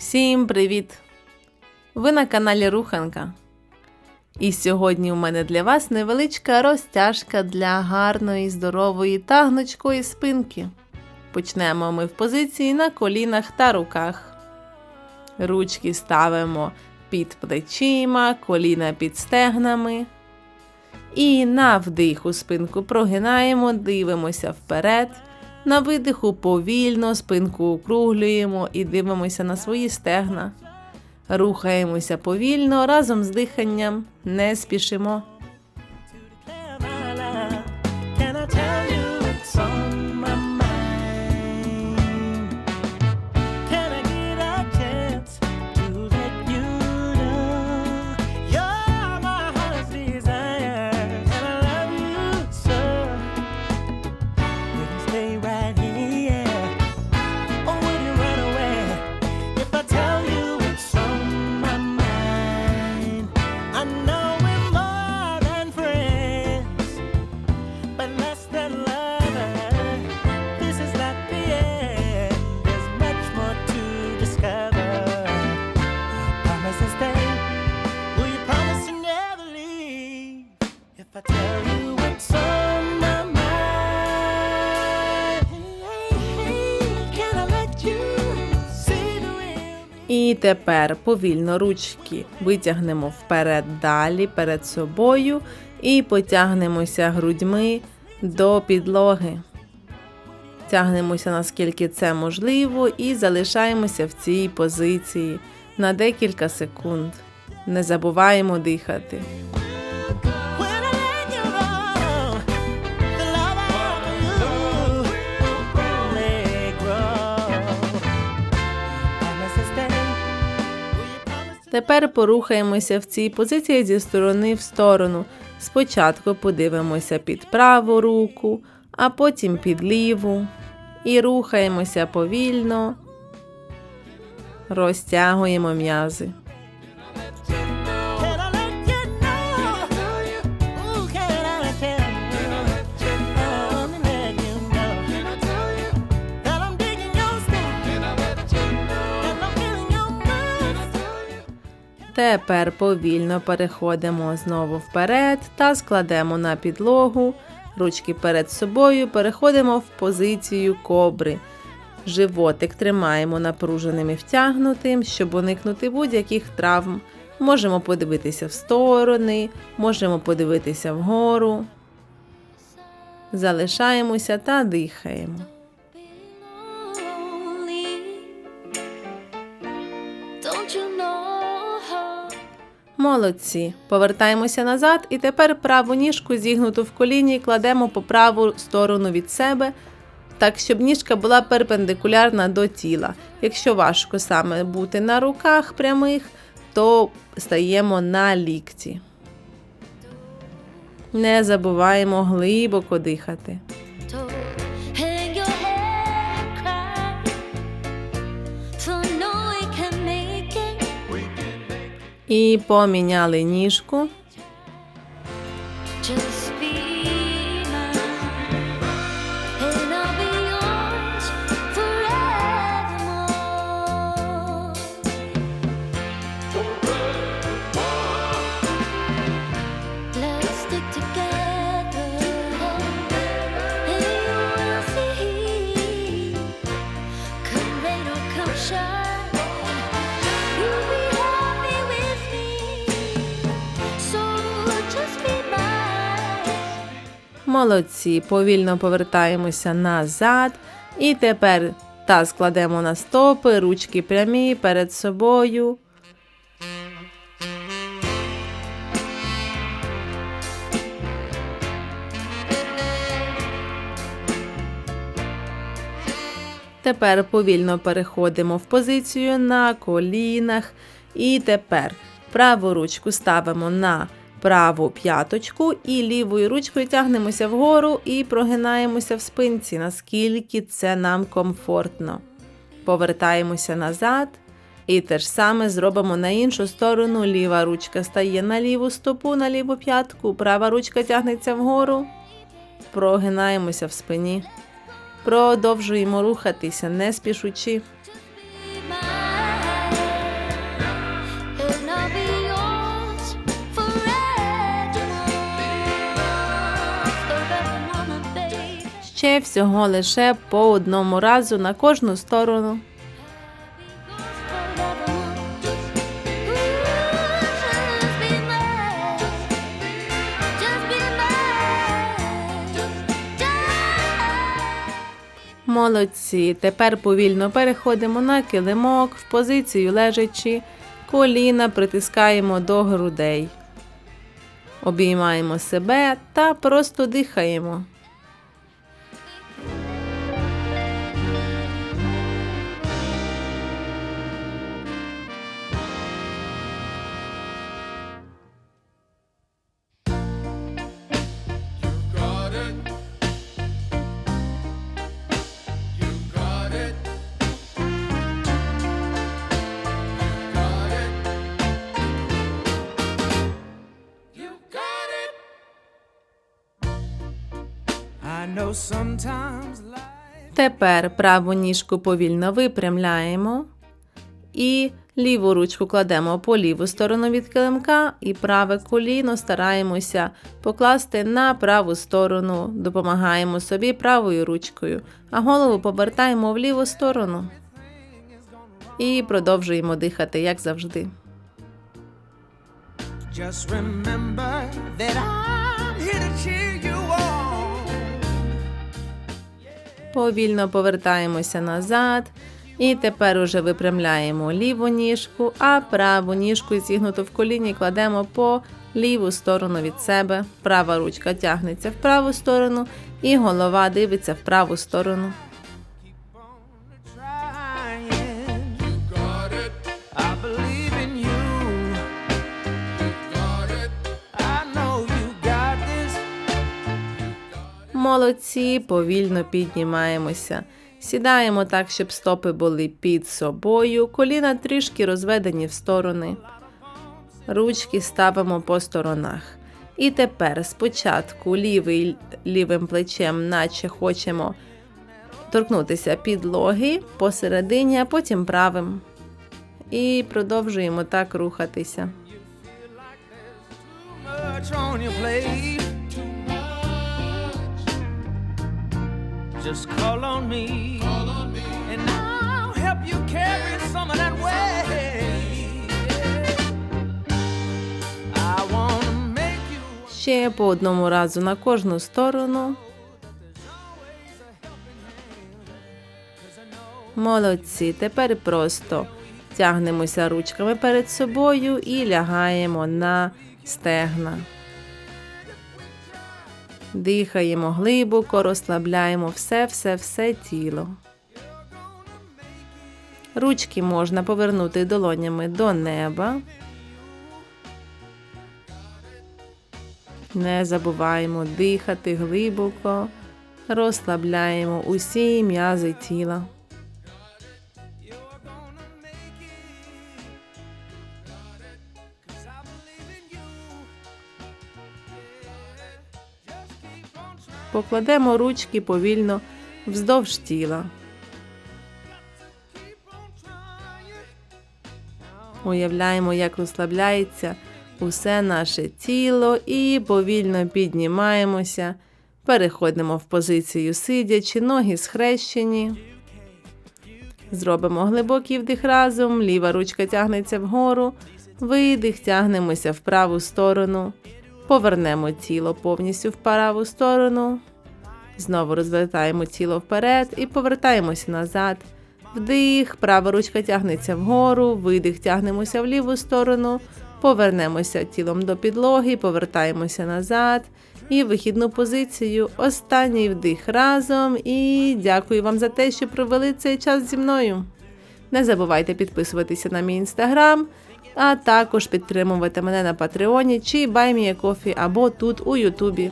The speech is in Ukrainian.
Всім привіт! Ви на каналі Руханка. І сьогодні у мене для вас невеличка розтяжка для гарної, здорової та гнучкої спинки. Почнемо ми в позиції на колінах та руках. Ручки ставимо під плечима, коліна під стегнами. І на вдиху спинку прогинаємо, дивимося вперед. На видиху повільно спинку округлюємо і дивимося на свої стегна. Рухаємося повільно разом з диханням, не спішимо. І тепер повільно ручки витягнемо вперед далі перед собою і потягнемося грудьми до підлоги. Тягнемося наскільки це можливо, і залишаємося в цій позиції на декілька секунд. Не забуваємо дихати. Тепер порухаємося в цій позиції зі сторони в сторону. Спочатку подивимося під праву руку, а потім під ліву. І рухаємося повільно, розтягуємо м'язи. Тепер повільно переходимо знову вперед та складемо на підлогу. Ручки перед собою переходимо в позицію кобри. Животик тримаємо напруженим і втягнутим, щоб уникнути будь-яких травм. Можемо подивитися в сторони, можемо подивитися вгору. Залишаємося та дихаємо. Don't you know? Молодці. Повертаємося назад і тепер праву ніжку зігнуту в коліні кладемо по праву сторону від себе, так щоб ніжка була перпендикулярна до тіла. Якщо важко саме бути на руках прямих, то стаємо на лікті. Не забуваємо глибоко дихати. І поміняли ніжку. Молодці, повільно повертаємося назад. І тепер таз кладемо на стопи, ручки прямі перед собою. Тепер повільно переходимо в позицію на колінах. І тепер праву ручку ставимо на праву п'яточку і лівою ручкою тягнемося вгору і прогинаємося в спинці, наскільки це нам комфортно. Повертаємося назад. І те ж саме зробимо на іншу сторону. Ліва ручка стає на ліву стопу, на ліву п'ятку, права ручка тягнеться вгору. Прогинаємося в спині. Продовжуємо рухатися, не спішучи. Ще всього лише по одному разу на кожну сторону. Молодці. Тепер повільно переходимо на килимок в позицію лежачи, коліна притискаємо до грудей. Обіймаємо себе та просто дихаємо. Тепер праву ніжку повільно випрямляємо і ліву ручку кладемо по ліву сторону від килимка, і праве коліно стараємося покласти на праву сторону, допомагаємо собі правою ручкою, а голову повертаємо в ліву сторону. І продовжуємо дихати, як завжди. Just remember that I'm Повільно повертаємося назад. І тепер уже випрямляємо ліву ніжку, а праву ніжку зігнуту в коліні кладемо по ліву сторону від себе. Права ручка тягнеться в праву сторону, і голова дивиться в праву сторону. Молодці, повільно піднімаємося. Сідаємо так, щоб стопи були під собою, коліна трішки розведені в сторони. Ручки ставимо по сторонах. І тепер спочатку лівий лівим плечем, наче хочемо торкнутися підлоги посередині, а потім правим. І продовжуємо так рухатися. Much on your plate. Just call on me. And I'll help you carry some of that weight. Ще по одному разу на кожну сторону. Молодці. Тепер просто тягнемося ручками перед собою і лягаємо на стегна. Дихаємо глибоко, розслабляємо все-все-все тіло. Ручки можна повернути долонями до неба. Не забуваємо дихати глибоко, розслабляємо усі м'язи тіла. Покладемо ручки повільно вздовж тіла. Уявляємо, як розслабляється усе наше тіло і повільно піднімаємося. Переходимо в позицію сидячи, ноги схрещені. Зробимо глибокий вдих разом, ліва ручка тягнеться вгору, видих, тягнемося в праву сторону. Повернемо тіло повністю в праву сторону. Знову розвертаємо тіло вперед і повертаємося назад. Вдих, права ручка тягнеться вгору, видих, тягнемося в ліву сторону, повернемося тілом до підлоги, повертаємося назад. І вихідну позицію. Останній вдих разом. І дякую вам за те, що провели цей час зі мною. Не забувайте підписуватися на мій інстаграм, а також підтримувати мене на Патреоні чи баймієкофі або тут у Ютубі.